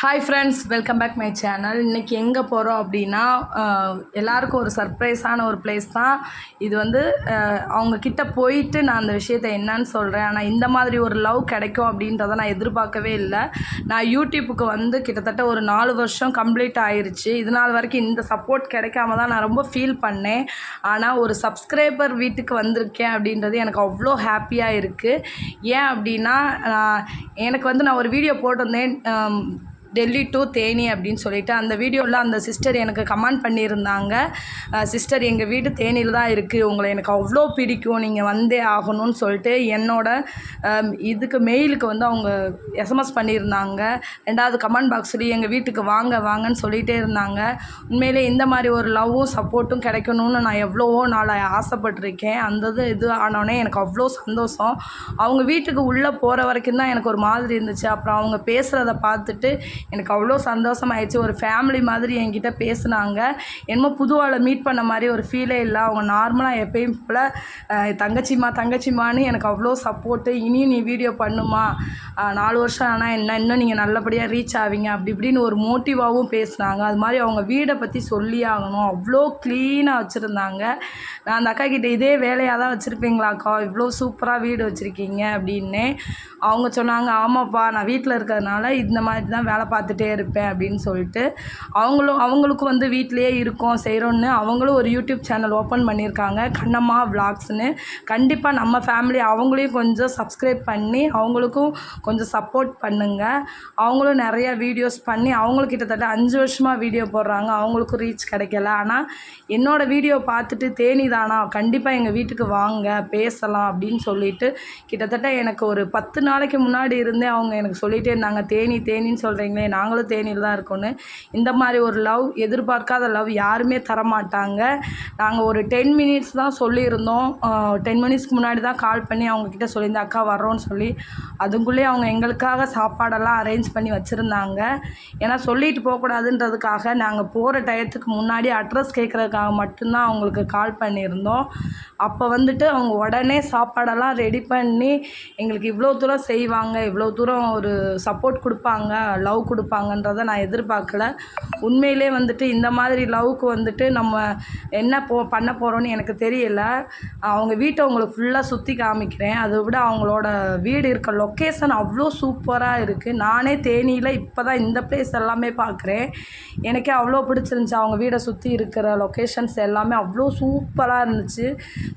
Hi friends welcome back my channel இன்றைக்கி எங்கே போகிறோம் அப்படின்னா எல்லாருக்கும் ஒரு சர்ப்ரைஸான ஒரு பிளேஸ் தான். இது வந்து அவங்கக்கிட்ட அவங்க போயிட்டு நான் அந்த விஷயத்தை என்னன்னு சொல்கிறேன் ஆனால் இந்த மாதிரி ஒரு லவ் கிடைக்கும் அப்படின்றத நான் எதிர்பார்க்கவே இல்லை. நான் யூடியூப்புக்கு வந்து கிட்டத்தட்ட ஒரு நாலு வருஷம் கம்ப்ளீட் ஆயிடுச்சு இது நாள் வரைக்கும் இந்த சப்போர்ட் கிடைக்காம தான் நான் ரொம்ப ஃபீல் பண்ணேன். ஆனால் ஒரு சப்ஸ்கிரைபர் வீட்டுக்கு வந்திருக்கேன் அப்படின்றது எனக்கு அவ்வளோ ஹாப்பியாக இருக்குது ஏன் அப்படின்னா நான் எனக்கு வந்து நான் ஒரு வீடியோ போட்டிருந்தேன். டெல்லி டு தேனி அப்படின்னு சொல்லிட்டு அந்த வீடியோவில் அந்த சிஸ்டர் எனக்கு கமெண்ட் பண்ணியிருந்தாங்க. சிஸ்டர் எங்கள் வீடு தேனியில் தான் இருக்குது உங்களை எனக்கு அவ்வளோ பிடிக்கும். நீங்கள் வந்தே ஆகணும்னு சொல்லிட்டு என்னோட இதுக்கு மெயிலுக்கு வந்து அவங்க எஸ்எம்எஸ் பண்ணியிருந்தாங்க. ரெண்டாவது கமெண்ட் பாக்ஸ்லேயும் எங்கள் வீட்டுக்கு வாங்க வாங்கன்னு சொல்லிகிட்டே இருந்தாங்க. உண்மையிலே இந்த மாதிரி ஒரு லவ்வும் சப்போர்ட்டும் கிடைக்கணும்னு நான் எவ்வளவோ நாள் ஆசைப்பட்டிருக்கேன். அந்த இது இது ஆனோடனே எனக்கு அவ்வளோ சந்தோஷம். அவங்க வீட்டுக்கு உள்ளே போகிற வரைக்கும் தான் எனக்கு ஒரு மாதிரி இருந்துச்சு. அப்புறம் அவங்க பேசுகிறத பார்த்துட்டு எனக்கு அவ்வளோ சந்தோஷமாயிடுச்சு. ஒரு ஃபேமிலி மாதிரி என்கிட்ட பேசுனாங்க. என்னமோ புது ஆளை மீட் பண்ண மாதிரி ஒரு ஃபீலே இல்லை. அவங்க நார்மலாக எப்பயும் போல் தங்கச்சிமா தங்கச்சிம்மா தங்கச்சிம்மான்னு எனக்கு அவ்வளோ சப்போர்ட்டு இனியும் நீ வீடியோ பண்ணுமா? நாலு வருஷம் ஆனால் என்ன இன்னும் நீங்கள் நல்லபடியாக ரீச் ஆவீங்க. அப்படி இப்படின்னு ஒரு மோட்டிவாகவும் பேசுனாங்க. அது மாதிரி அவங்க வீடை பற்றி சொல்லி ஆகணும். அவ்வளோ க்ளீனாக வச்சுருந்தாங்க. நான் அந்த அக்கா கிட்டே இதே வேலையாக தான் வச்சுருப்பீங்களாக்கா இவ்வளோ சூப்பராக வீடு வச்சுருக்கீங்க அப்படின்னு. அவங்க சொன்னாங்க ஆமாப்பா நான் வீட்டில் இருக்கிறதுனால இந்த மாதிரி தான் வேலை பார்த்துட்டே இருப்பேன் அப்படின்னு சொல்லிட்டு அவங்களும் அவங்களுக்கும் வந்து வீட்டிலேயே இருக்கோம் செய்கிறோன்னு அவங்களும் ஒரு யூடியூப் சேனல் ஓப்பன் பண்ணியிருக்காங்க. கண்ணம்மா விளாக்ஸ்னு கண்டிப்பாக நம்ம ஃபேமிலி அவங்களையும் கொஞ்சம் சப்ஸ்கிரைப் பண்ணி அவங்களுக்கும் கொஞ்சம் சப்போர்ட் பண்ணுங்கள் அவங்களும் நிறையா வீடியோஸ் பண்ணி அவங்களும் கிட்டத்தட்ட அஞ்சு வருஷமாக வீடியோ போடுறாங்க. அவங்களுக்கும் ரீச் கிடைக்கல. ஆனால் என்னோடய வீடியோ பார்த்துட்டு தேனி தானா? கண்டிப்பாக எங்கள் வீட்டுக்கு வாங்க பேசலாம் அப்படின்னு சொல்லிட்டு கிட்டத்தட்ட எனக்கு ஒரு பத்து நாளைக்கு முன்னாடி இருந்தே அவங்க எனக்கு சொல்லிகிட்டே இருந்தாங்க. தேனி தேனின்னு சொல்கிறீங்களே நாங்களும் தேனியில் தான் இருக்கோன்னு இந்த மாதிரி ஒரு லவ் எதிர்பார்க்காத லவ் யாருமே தரமாட்டாங்க. நாங்கள் ஒரு டென் மினிட்ஸ் தான் சொல்லியிருந்தோம். டென் மினிட்ஸ்க்கு முன்னாடி தான் கால் பண்ணி அவங்கக்கிட்ட சொல்லியிருந்தேன் அக்கா வர்றோன்னு சொல்லி அதுக்குள்ளேயே அவங்க எங்களுக்காக சாப்பாடெல்லாம் அரேஞ்ச் பண்ணி வச்சுருந்தாங்க. ஏன்னா சொல்லிட்டு போகக்கூடாதுன்றதுக்காக நாங்கள் போகிற டயத்துக்கு முன்னாடி அட்ரஸ் கேட்குறதுக்காக மட்டும்தான் அவங்களுக்கு கால் பண்ணியிருந்தோம். அப்போ வந்துட்டு அவங்க உடனே சாப்பாடெல்லாம் ரெடி பண்ணி எங்களுக்கு இவ்வளோ தூரம் செய்வாங்க இவ்வளோ தூரம் ஒரு சப்போர்ட் கொடுப்பாங்க லவ் கொடுப்பாங்கன்றதை நான் எதிர்பார்க்கல. உண்மையிலே வந்துட்டு இந்த மாதிரி லவ்வுக்கு வந்துட்டு நம்ம என்ன போ பண்ண போகிறோன்னு எனக்கு தெரியல. அவங்க வீட்டை உங்களுக்கு ஃபுல்லாக சுற்றி காமிக்கிறேன். அதை விட அவங்களோட வீடு இருக்க லொக்கேஷன் அவ்வளோ சூப்பராக இருக்குது நானே தேனியில் இப்போ தான் இந்த பிளேஸ் எல்லாமே பார்க்குறேன் எனக்கே அவ்வளோ பிடிச்சிருந்துச்சி அவங்க வீடை சுற்றி இருக்கிற லொக்கேஷன்ஸ் எல்லாமே. அவ்வளோ சூப்பராக இருந்துச்சு.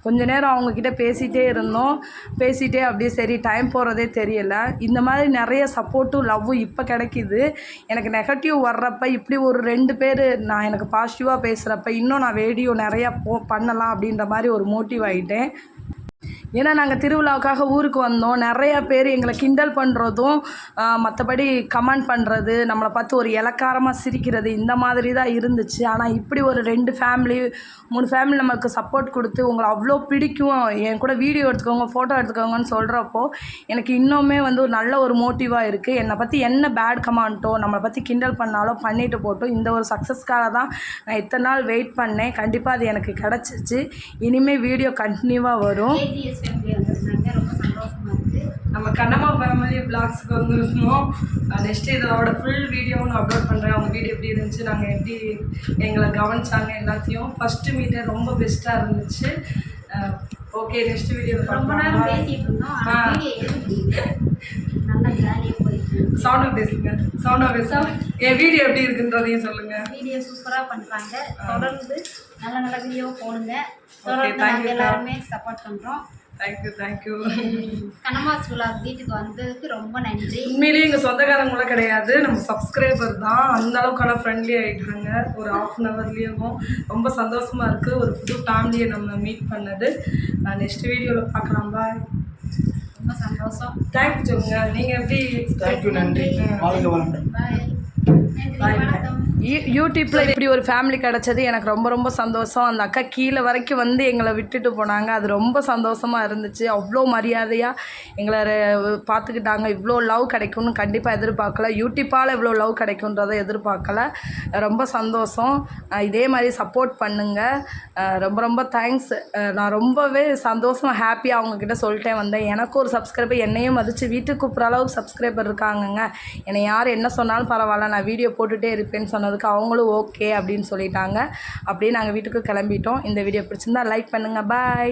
கொஞ்ச நேரம் அவங்கக்கிட்ட பேசிகிட்டே இருந்தோம். பேசிகிட்டே அப்படியே சரி டைம் போகிறதே தெரியல. இந்த மாதிரி நிறைய சப்போர்ட்டும் லவ்வும் இப்போ கிடைக்கிது. எனக்கு நெகட்டிவ் வர்றப்ப இப்படி ஒரு ரெண்டு பேர் நான் எனக்கு பாசிட்டிவாக பேசுகிறப்ப இன்னும் நான் வீடியோ நிறையா போ பண்ணலாம் அப்படின்ற மாதிரி ஒரு மோட்டிவ் ஆகிட்டேன் ஏன்னா நாங்கள் திருவிழாவுக்காக ஊருக்கு வந்தோம். நிறைய பேர் எங்களை கிண்டல் பண்ணுறதும் மற்றபடி கமெண்ட் பண்ணுறது நம்மளை பார்த்து ஒரு இலக்காரமாக சிரிக்கிறது இந்த மாதிரி தான் இருந்துச்சு. ஆனால் இப்படி ஒரு ரெண்டு ஃபேமிலி மூணு ஃபேமிலி நமக்கு சப்போர்ட் கொடுத்து உங்களை அவ்வளோ பிடிக்கும். என் கூட வீடியோ எடுத்துக்கோங்க ஃபோட்டோ எடுத்துக்கோங்கன்னு சொல்கிறப்போ எனக்கு இன்னுமே வந்து ஒரு நல்ல ஒரு மோட்டிவாக இருக்குது என்னை பற்றி என்ன பேட் கமெண்ட்டோ நம்மளை பற்றி கிண்டல் பண்ணாலோ பண்ணிட்டு போட்டோ இந்த ஒரு சக்ஸஸ்க்காக தான் நான் இத்தனை நாள் வெயிட் பண்ணேன். கண்டிப்பாக அது எனக்கு கிடச்சிச்சு. இனிமேல் வீடியோ கண்டினியூவாக வரும். ஃபேமிலி வந்திருந்தாங்க ரொம்ப சந்தோஷமா இருக்கு. நம்ம கண்ணம்மா ஃபேமிலி பிளாக்ஸுக்கு வந்திருந்தோம் நெக்ஸ்ட்டு இதோட ஃபுல் வீடியோவும் நான் அப்லோட் பண்ணுறேன் அவங்க வீடியோ எப்படி இருந்துச்சு நாங்கள் எப்படி எங்களை கவனிச்சாங்க எல்லாத்தையும். ஃபஸ்ட்டு மீட்டர் ரொம்ப பெஸ்ட்டாக இருந்துச்சு. ஓகே நெக்ஸ்ட் வீடியோ ரொம்ப நேரம் பேசிட்டு இருந்தோம். நல்லா ஜாலியாக போயிட்டு. சவுண்டாக பேசுங்க. சவுண்டாக பேச. என் வீடியோ எப்படி இருக்குன்றதையும் சொல்லுங்கள் வீடியோ சூப்பரா பண்றாங்க. தொடர்ந்து நல்ல நல்ல வீடியோ போடுங்க. தொடர்ந்து எல்லாருமே சப்போர்ட் பண்றோம். தேங்க்யூ தேங்க்யூ கனமா சுலா வீட்டுக்கு வந்ததுக்கு ரொம்ப நன்றி. உண்மையிலேயே எங்கள் சொந்தக்காரங்க கூட கிடையாது. நம்ம சப்ஸ்கிரைபர் தான். அந்த அளவுக்கான ஃப்ரெண்ட்லி ஆகிட்டாங்க ஒரு ஆஃப் அன் ஹவர்லேயும் ரொம்ப சந்தோஷமாக இருக்குது ஒரு புது ஃபேமிலியை நம்ம மீட் பண்ணது. நெக்ஸ்ட் வீடியோவில் பார்க்கலாம். பாய் ரொம்ப சந்தோஷம். தேங்க்யூ சொல்லுங்க. நீங்கள் எப்படி தேங்க்யூ நன்றி. வாழ்க வளமுடன். பாய் யூடியூப்பில் இப்படி ஒரு ஃபேமிலி கிடச்சது எனக்கு ரொம்ப ரொம்ப சந்தோஷம். அந்த அக்கா கீழே வரைக்கும் வந்து எங்களை விட்டுட்டு போனாங்க. அது ரொம்ப சந்தோஷமாக இருந்துச்சு. அவ்வளோ மரியாதையாக எங்களை பார்த்துக்கிட்டாங்க. இவ்வளோ லவ் கிடைக்கும்னு கண்டிப்பாக எதிர்பார்க்கல. யூடியூப்பால் இவ்வளோ லவ் கிடைக்குன்றதை எதிர்பார்க்கல. ரொம்ப சந்தோஷம். இதே மாதிரி சப்போர்ட் பண்ணுங்கள் ரொம்ப ரொம்ப தேங்க்ஸ் நான் ரொம்பவே சந்தோஷமாக ஹாப்பியாக அவங்கக்கிட்ட சொல்லிட்டே வந்தேன். எனக்கும் ஒரு சப்ஸ்கிரைபர் என்னையும் மதித்து வீட்டுக்கு கூப்பிட்ற அளவுக்கு சப்ஸ்கிரைபர் இருக்காங்கங்க. என்னை யார் என்ன சொன்னாலும் பரவாயில்ல. நான் நான் வீடியோ போட்டுகிட்டே இருப்பேன்னு சொன்னதுக்கு அவங்களும் ஓகே அப்படின்னு சொல்லிட்டாங்க. அப்படியே நாங்கள் வீட்டுக்கு கிளம்பிட்டோம். இந்த வீடியோ பிடிச்சிருந்தா லைக் பண்ணுங்கள் பாய்